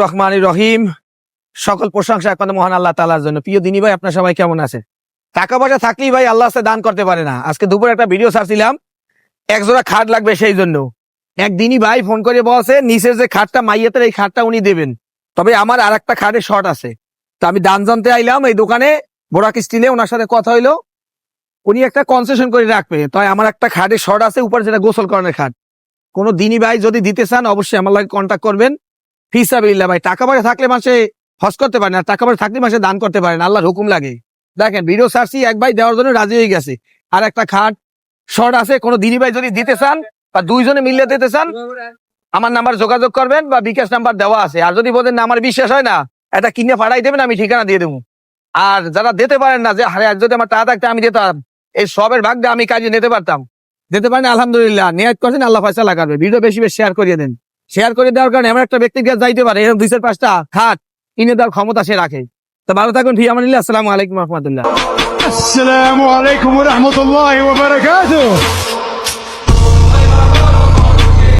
রহমান রহিম। সকল প্রশংসা একমাত্র মহান আল্লাহ তালার জন্য। প্রিয় দিনী ভাই, আপনার সবাই কেমন আছে টাকা পয়সা থাকলেই ভাই আল্লাহ দান করতে পারে না। আজকে দুপুরে একটা ভিডিও ছাড়ছিলাম। এক জোড়া খাট লাগবে সেই জন্য। একদিনই ভাই ফোন করে বলছে, নিচের যে খাটটা, মাইয়াতের এই খাটটা উনি দেবেন। তবে আমার আর একটা খাটের শর্ট আছে। তো আমি দান জানতে আইলাম, এই দোকানে বোরাক স্টিলে ওনার সাথে কথা হইল। উনি একটা কনসেশন করে রাখবে। তাই আমার একটা খাটের শর্ট আছে, উপরে যেটা গোসল করানোর খাট। কোনো দিনই ভাই যদি দিতে চান, অবশ্যই আমার লাগে কন্ট্যাক্ট করবেন। ফিসাবিল্লা ভাই, টাকা পয়সা থাকলে মাসে হজ করতে পারেন, আর টাকা পয়সা থাকলে মাসে দান করতে পারেন, আল্লাহর হুকুম লাগে। দেখেন ভিডিও সার্চি এক ভাই দেওয়ার জন্য রাজি হয়ে গেছে। আর একটা খাট শর্ট আছে, কোনো দিনই ভাই যদি দিতে চান, বা দুইজনে মিলিয়ে দিতে চান, আমার নাম্বার যোগাযোগ করবেন, বা বিকাশ নাম্বার দেওয়া আছে। আর যদি বলেন না, আমার বিশ্বাস হয় না, এটা কিনে পাঠাই দেবেন, আমি ঠিকানা দিয়ে দেবো। আর যারা দিতে পারেন না, যে আজ যদি আমার টাকা থাকতে, আমি দিতাম। এই সবের ভাগটা আমি কাজে নিতে পারতাম। যেতে পারেন, আলহামদুলিল্লাহ। নিয়াত করছেন, আল্লাহ পয়সা লাগাবে। ভিডিও বেশি বেশি শেয়ার করিয়ে দেন। শেয়ার করে দেওয়ার কারণে এমন একটা ব্যক্তি যাইতে পারে, এরকম দুইশো পাঁচটা খাট কিনে দেওয়ার ক্ষমতা সে রাখে। তো ভালো থাকুন ঠিক আমার আসসালামু আলাইকুম রহমতুল্লাহ। আসসালামু আলাইকুম রহমতুল্লাহ